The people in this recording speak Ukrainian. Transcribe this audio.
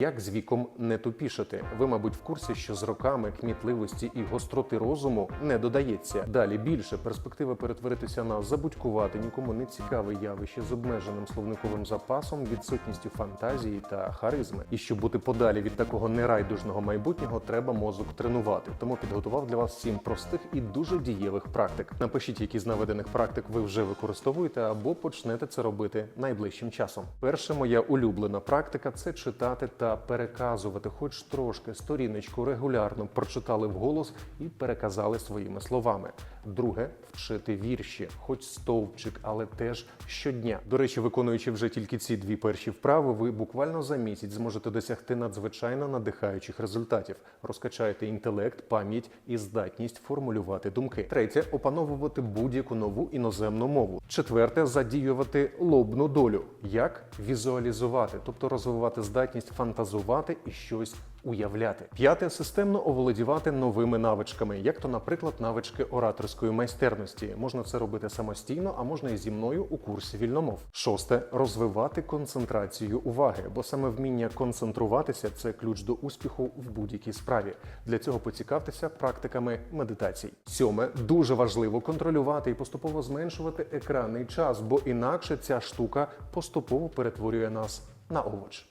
Як з віком не тупішати? Ви, мабуть, в курсі, що з роками кмітливості і гостроти розуму не додається. Далі більше перспектива перетворитися на забудькувати, нікому не цікаве явище з обмеженим словниковим запасом, відсутністю фантазії та харизми. І щоб бути подалі від такого нерайдужного майбутнього, треба мозок тренувати. Тому підготував для вас сім простих і дуже дієвих практик. Напишіть, які з наведених практик ви вже використовуєте, або почнете це робити найближчим часом. Перша моя улюблена практика це читати та переказувати, хоч трошки сторіночку регулярно прочитали вголос і переказали своїми словами. Друге вчити вірші, хоч стовпчик, але теж щодня. До речі, виконуючи вже тільки ці дві перші вправи, ви буквально за місяць зможете досягти надзвичайно надихаючих результатів. Розкачаєте інтелект, пам'ять і здатність формулювати думки. Третє опановувати будь-яку нову іноземну мову. Четверте задіювати лобну долю. Як візуалізувати, тобто розвивати здатність фантазувати і щось уявляти. П'яте системно оволодівати новими навичками, як то, наприклад, навички ораторської майстерності. Можна це робити самостійно, а можна і зі мною у курсі вільномов. Шосте розвивати концентрацію уваги, бо саме вміння концентруватися це ключ до успіху в будь-якій справі. Для цього поцікавтеся практиками медитацій. Сьоме дуже важливо контролювати і поступово зменшувати екранний час, бо інакше ця штука поступово перетворює нас на овоч.